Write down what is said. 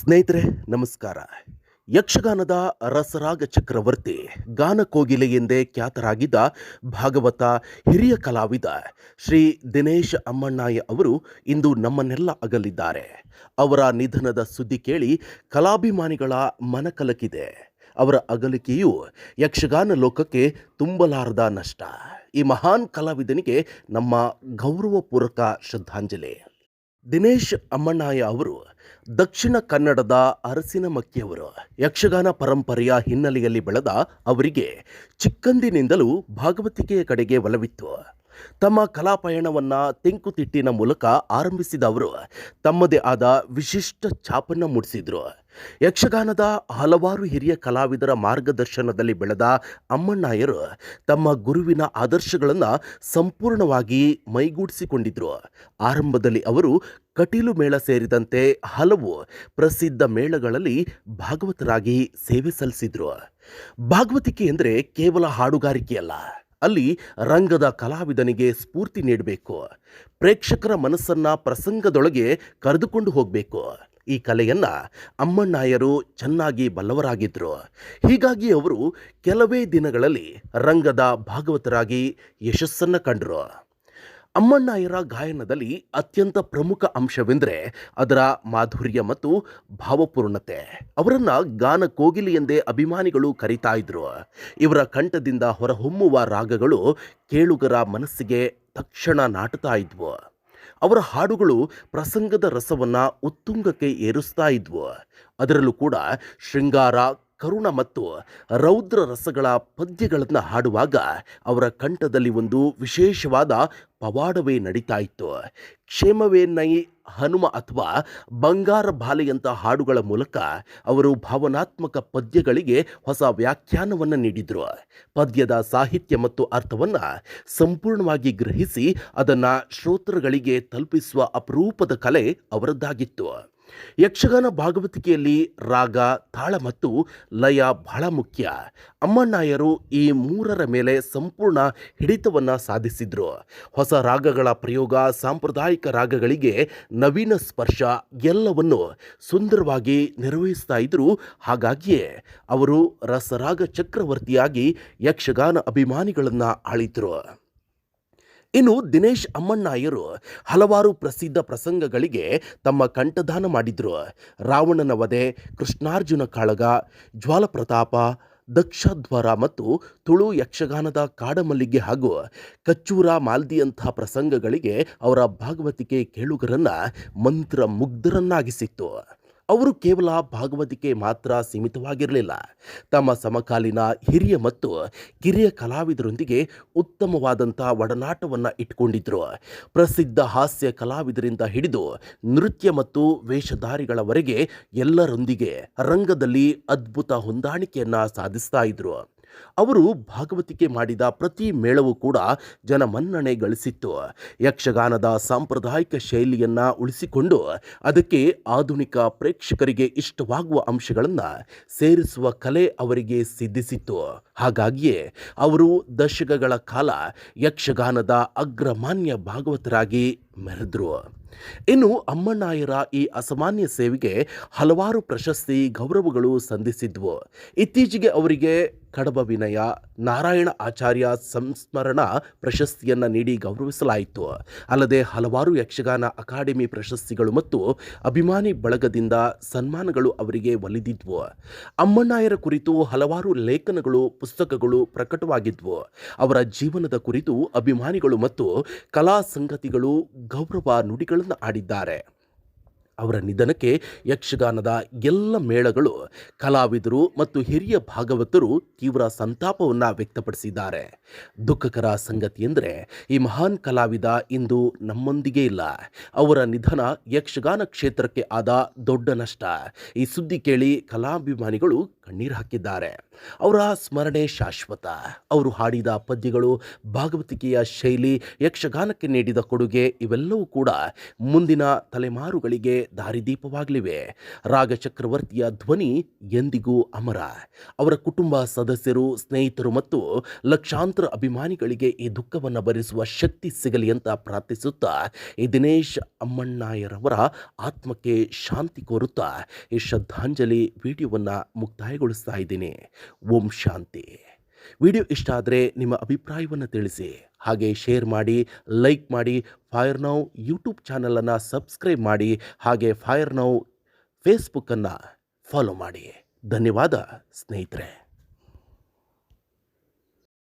ಸ್ನೇಹಿತರೆ, ನಮಸ್ಕಾರ. ಯಕ್ಷಗಾನದ ರಸರಾಗ ಚಕ್ರವರ್ತಿ ಗಾನ ಕೋಗಿಲೆ ಎಂದೇ ಖ್ಯಾತರಾಗಿದ್ದ ಭಾಗವತ ಹಿರಿಯ ಕಲಾವಿದ ಶ್ರೀ ದಿನೇಶ್ ಅಮ್ಮಣ್ಣಾಯ ಅವರು ಇಂದು ನಮ್ಮನ್ನೆಲ್ಲ ಅಗಲಿದ್ದಾರೆ. ಅವರ ನಿಧನದ ಸುದ್ದಿ ಕೇಳಿ ಕಲಾಭಿಮಾನಿಗಳ ಮನಕಲಕಿದೆ ಅವರ ಅಗಲಿಕೆಯು ಯಕ್ಷಗಾನ ಲೋಕಕ್ಕೆ ತುಂಬಲಾರದ ನಷ್ಟ. ಈ ಮಹಾನ್ ಕಲಾವಿದನಿಗೆ ನಮ್ಮ ಗೌರವಪೂರ್ವಕ ಶ್ರದ್ಧಾಂಜಲಿ. ದಿನೇಶ್ ಅಮ್ಮಣ್ಣಾಯ ಅವರು ದಕ್ಷಿಣ ಕನ್ನಡದ ಅರಸಿನ ಮಕ್ಕಿಯವರು. ಯಕ್ಷಗಾನ ಪರಂಪರೆಯ ಹಿನ್ನೆಲೆಯಲ್ಲಿ ಬೆಳೆದ ಅವರಿಗೆ ಚಿಕ್ಕಂದಿನಿಂದಲೂ ಭಾಗವತಿಕೆಯ ಕಡೆಗೆ ಒಲವಿತ್ತು. ತಮ್ಮ ಕಲಾಪಯಣವನ್ನ ತೆಂಕುತಿಟ್ಟಿನ ಮೂಲಕ ಆರಂಭಿಸಿದ ಅವರು, ತಮ್ಮದೇ ಆದ ವಿಶಿಷ್ಟ ಛಾಪನ್ನು ಮೂಡಿಸಿದ್ರು. ಯಕ್ಷಗಾನದ ಹಲವಾರು ಹಿರಿಯ ಕಲಾವಿದರ ಮಾರ್ಗದರ್ಶನದಲ್ಲಿ ಬೆಳೆದ ಅಮ್ಮಣ್ಣಾಯರು ತಮ್ಮ ಗುರುವಿನ ಆದರ್ಶಗಳನ್ನು ಸಂಪೂರ್ಣವಾಗಿ ಮೈಗೂಡಿಸಿಕೊಂಡಿದ್ರು. ಆರಂಭದಲ್ಲಿ ಅವರು ಕಟೀಲು ಮೇಳ ಸೇರಿದಂತೆ ಹಲವು ಪ್ರಸಿದ್ಧ ಮೇಳಗಳಲ್ಲಿ ಭಾಗವತರಾಗಿ ಸೇವೆ ಸಲ್ಲಿಸಿದ್ರು. ಭಾಗವತಿಕೆ ಅಂದರೆ ಕೇವಲ ಹಾಡುಗಾರಿಕೆಯಲ್ಲ, ಅಲ್ಲಿ ರಂಗದ ಕಲಾವಿದನಿಗೆ ಸ್ಫೂರ್ತಿ ನೀಡಬೇಕು, ಪ್ರೇಕ್ಷಕರ ಮನಸ್ಸನ್ನ ಪ್ರಸಂಗದೊಳಗೆ ಕರೆದುಕೊಂಡು ಹೋಗಬೇಕು. ಈ ಕಲೆಯನ್ನು ಅಮ್ಮಣ್ಣಾಯರು ಚೆನ್ನಾಗಿ ಬಲ್ಲವರಾಗಿದ್ದರು ಹೀಗಾಗಿ ಅವರು ಕೆಲವೇ ದಿನಗಳಲ್ಲಿ ರಂಗದ ಭಾಗವತರಾಗಿ ಯಶಸ್ಸನ್ನು ಕಂಡರು. ಅಮ್ಮಣ್ಣಾಯರ ಗಾಯನದಲ್ಲಿ ಅತ್ಯಂತ ಪ್ರಮುಖ ಅಂಶವೆಂದರೆ ಅದರ ಮಾಧುರ್ಯ ಮತ್ತು ಭಾವಪೂರ್ಣತೆ. ಅವರನ್ನ ಗಾನ ಕೋಗಿಲಿ ಎಂದೇ ಅಭಿಮಾನಿಗಳು ಕರೀತಾ ಇದ್ರು. ಇವರ ಕಂಠದಿಂದ ಹೊರಹೊಮ್ಮುವ ರಾಗಗಳು ಕೇಳುಗರ ಮನಸ್ಸಿಗೆ ತಕ್ಷಣ ನಾಟುತ್ತಾ ಇದ್ವು. ಅವರ ಹಾಡುಗಳು ಪ್ರಸಂಗದ ರಸವನ್ನ ಉತ್ತುಂಗಕ್ಕೆ ಏರಿಸ್ತಾ ಇದ್ವು. ಅದರಲ್ಲೂ ಕೂಡ ಶೃಂಗಾರ ಕರುಣ ಮತ್ತು ರೌದ್ರ ರಸಗಳ ಪದ್ಯಗಳನ್ನು ಹಾಡುವಾಗ ಅವರ ಕಂಠದಲ್ಲಿ ಒಂದು ವಿಶೇಷವಾದ ಪವಾಡವೇ ನಡೀತಾ ಇತ್ತು ಕ್ಷೇಮವೇ ನೈ ಹನುಮ ಅಥವಾ ಬಂಗಾರ ಬಾಲೆಯಂಥ ಹಾಡುಗಳ ಮೂಲಕ ಅವರು ಭಾವನಾತ್ಮಕ ಪದ್ಯಗಳಿಗೆ ಹೊಸ ವ್ಯಾಖ್ಯಾನವನ್ನು ನೀಡಿದರು. ಪದ್ಯದ ಸಾಹಿತ್ಯ ಮತ್ತು ಅರ್ಥವನ್ನು ಸಂಪೂರ್ಣವಾಗಿ ಗ್ರಹಿಸಿ ಅದನ್ನು ಶ್ರೋತೃಗಳಿಗೆ ತಲುಪಿಸುವ ಅಪರೂಪದ ಕಲೆ ಅವರದ್ದಾಗಿತ್ತು. ಯಕ್ಷಗಾನ ಭಾಗವತಿಕೆಯಲ್ಲಿ ರಾಗ, ತಾಳ ಮತ್ತು ಲಯ ಬಹಳ ಮುಖ್ಯ. ಅಮ್ಮಣ್ಣಾಯರು ಈ ಮೂರರ ಮೇಲೆ ಸಂಪೂರ್ಣ ಹಿಡಿತವನ್ನು ಸಾಧಿಸಿದ್ರು. ಹೊಸ ರಾಗಗಳ ಪ್ರಯೋಗ, ಸಾಂಪ್ರದಾಯಿಕ ರಾಗಗಳಿಗೆ ನವೀನ ಸ್ಪರ್ಶ ಎಲ್ಲವನ್ನು ಸುಂದರವಾಗಿ ನಿರ್ವಹಿಸ್ತಾ ಇದ್ರು. ಹಾಗಾಗಿಯೇ ಅವರು ರಸರಾಗ ಚಕ್ರವರ್ತಿಯಾಗಿ ಯಕ್ಷಗಾನ ಅಭಿಮಾನಿಗಳನ್ನು ಆಳಿದ್ರು. ಇನ್ನು ದಿನೇಶ್ ಅಮ್ಮಣ್ಣಾಯರು ಹಲವಾರು ಪ್ರಸಿದ್ಧ ಪ್ರಸಂಗಗಳಿಗೆ ತಮ್ಮ ಕಂಠದಾನ ಮಾಡಿದ್ರು. ರಾವಣನ ವಧೆ, ಕೃಷ್ಣಾರ್ಜುನ ಕಾಳಗ, ಜ್ವಾಲಪ್ರತಾಪ, ದಕ್ಷಧ್ವರ ಮತ್ತು ತುಳು ಯಕ್ಷಗಾನದ ಕಾಡಮಲ್ಲಿಗೆ ಹಾಗೂ ಕಚ್ಚೂರ ಮಾಲ್ದಿಯಂಥ ಪ್ರಸಂಗಗಳಿಗೆ ಅವರ ಭಾಗವತಿಕೆ ಕೇಳುಗರನ್ನು ಮಂತ್ರ ಮುಗ್ಧರನ್ನಾಗಿಸಿತ್ತು ಅವರು ಕೇವಲ ಭಾಗವತಿಕೆ ಮಾತ್ರ ಸೀಮಿತವಾಗಿರಲಿಲ್ಲ. ತಮ್ಮ ಸಮಕಾಲೀನ ಹಿರಿಯ ಮತ್ತು ಕಿರಿಯ ಕಲಾವಿದರೊಂದಿಗೆ ಉತ್ತಮವಾದಂಥ ಒಡನಾಟವನ್ನು ಇಟ್ಕೊಂಡಿದ್ರು. ಪ್ರಸಿದ್ಧ ಹಾಸ್ಯ ಕಲಾವಿದರಿಂದ ಹಿಡಿದು ನೃತ್ಯ ಮತ್ತು ವೇಷಧಾರಿಗಳವರೆಗೆ ಎಲ್ಲರೊಂದಿಗೆ ರಂಗದಲ್ಲಿ ಅದ್ಭುತ ಹೊಂದಾಣಿಕೆಯನ್ನು ಸಾಧಿಸ್ತಾ ಇದ್ರು. ಅವರು ಭಾಗವತಿಕೆ ಮಾಡಿದ ಪ್ರತಿ ಮೇಳವೂ ಕೂಡ ಜನಮನ್ನಣೆ ಗಳಿಸಿತ್ತು. ಯಕ್ಷಗಾನದ ಸಾಂಪ್ರದಾಯಿಕ ಶೈಲಿಯನ್ನು ಉಳಿಸಿಕೊಂಡು ಅದಕ್ಕೆ ಆಧುನಿಕ ಪ್ರೇಕ್ಷಕರಿಗೆ ಇಷ್ಟವಾಗುವ ಅಂಶಗಳನ್ನು ಸೇರಿಸುವ ಕಲೆ ಅವರಿಗೆ ಸಿದ್ಧಿಸಿತ್ತು. ಹಾಗಾಗಿಯೇ ಅವರು ದಶಕಗಳ ಕಾಲ ಯಕ್ಷಗಾನದ ಅಗ್ರಮಾನ್ಯ ಭಾಗವತರಾಗಿ ಮೆರೆದ್ರು. ಇನ್ನು ಅಮ್ಮಣ್ಣಾಯರ ಈ ಅಸಾಮಾನ್ಯ ಸೇವೆಗೆ ಹಲವಾರು ಪ್ರಶಸ್ತಿ ಗೌರವಗಳು ಸಂಧಿಸಿದ್ವು. ಇತ್ತೀಚೆಗೆ ಅವರಿಗೆ ಕಡಬ ವಿನಯ ನಾರಾಯಣ ಆಚಾರ್ಯ ಸಂಸ್ಮರಣ ಪ್ರಶಸ್ತಿಯನ್ನು ನೀಡಿ ಗೌರವಿಸಲಾಯಿತು. ಅಲ್ಲದೆ ಹಲವಾರು ಯಕ್ಷಗಾನ ಅಕಾಡೆಮಿ ಪ್ರಶಸ್ತಿಗಳು ಮತ್ತು ಅಭಿಮಾನಿ ಬಳಗದಿಂದ ಸನ್ಮಾನಗಳು ಅವರಿಗೆ ಒಲಿದಿದ್ವು. ಅಮ್ಮಣ್ಣಾಯರ ಕುರಿತು ಹಲವಾರು ಲೇಖನಗಳು, ಪುಸ್ತಕಗಳು ಪ್ರಕಟವಾಗಿದ್ವು. ಅವರ ಜೀವನದ ಕುರಿತು ಅಭಿಮಾನಿಗಳು ಮತ್ತು ಕಲಾ ಸಂಗತಿಗಳು ಗೌರವ ನುಡಿಗಳನ್ನು ಆಡಿದ್ದಾರೆ. ಅವರ ನಿಧನಕ್ಕೆ ಯಕ್ಷಗಾನದ ಎಲ್ಲ ಮೇಳಗಳು, ಕಲಾವಿದರು ಮತ್ತು ಹಿರಿಯ ಭಾಗವತರು ತೀವ್ರ ಸಂತಾಪವನ್ನು ವ್ಯಕ್ತಪಡಿಸಿದ್ದಾರೆ. ದುಃಖಕರ ಸಂಗತಿ ಎಂದರೆ, ಈ ಮಹಾನ್ ಕಲಾವಿದ ಇಂದು ನಮ್ಮೊಂದಿಗೆ ಇಲ್ಲ. ಅವರ ನಿಧನ ಯಕ್ಷಗಾನ ಕ್ಷೇತ್ರಕ್ಕೆ ಆದ ದೊಡ್ಡ ನಷ್ಟ. ಈ ಸುದ್ದಿ ಕೇಳಿ ಕಲಾಭಿಮಾನಿಗಳು ಕಣ್ಣೀರು ಹಾಕಿದ್ದಾರೆ. ಅವರ ಸ್ಮರಣೆ ಶಾಶ್ವತ. ಅವರು ಹಾಡಿದ ಪದ್ಯಗಳು ಭಾಗವತಿಕೆಯ ಶೈಲಿ, ಯಕ್ಷಗಾನಕ್ಕೆ ನೀಡಿದ ಕೊಡುಗೆ ಇವೆಲ್ಲವೂ ಕೂಡ ಮುಂದಿನ ತಲೆಮಾರುಗಳಿಗೆ ದಾರಿದೀಪವಾಗಲಿವೆ. ರಾಗ ಚಕ್ರವರ್ತಿಯ ಧ್ವನಿ ಎಂದಿಗೂ ಅಮರ. ಅವರ ಕುಟುಂಬ ಸದಸ್ಯರು, ಸ್ನೇಹಿತರು ಮತ್ತು ಲಕ್ಷಾಂತರ ಅಭಿಮಾನಿಗಳಿಗೆ ಈ ದುಃಖವನ್ನು ಭರಿಸುವ ಶಕ್ತಿ ಸಿಗಲಿ ಅಂತ ಪ್ರಾರ್ಥಿಸುತ್ತಾ ಈ ದಿನೇಶ್ ಅಮ್ಮಣ್ಣಾಯರವರ ಆತ್ಮಕ್ಕೆ ಶಾಂತಿ ಕೋರುತ್ತಾ ಈ ಶ್ರದ್ಧಾಂಜಲಿ ವಿಡಿಯೋವನ್ನು ಮುಕ್ತಾಯಗೊಳಿಸ್ತಾ ಇದ್ದೀನಿ. ಓಂ ಶಾಂತಿ. ವಿಡಿಯೋ ಇಷ್ಟ ಆದರೆ ನಿಮ್ಮ ಅಭಿಪ್ರಾಯವನ್ನು ತಿಳಿಸಿ. ಹಾಗೆ ಶೇರ್ ಮಾಡಿ, ಲೈಕ್ ಮಾಡಿ, ಫೈರ್ ನೌ ಯೂಟ್ಯೂಬ್ ಚಾನಲನ್ನು ಸಬ್ಸ್ಕ್ರೈಬ್ ಮಾಡಿ, ಹಾಗೆ ಫೈರ್ ನೌ ಫೇಸ್ಬುಕ್ಕನ್ನು ಫಾಲೋ ಮಾಡಿ. ಧನ್ಯವಾದ ಸ್ನೇಹಿತರೆ.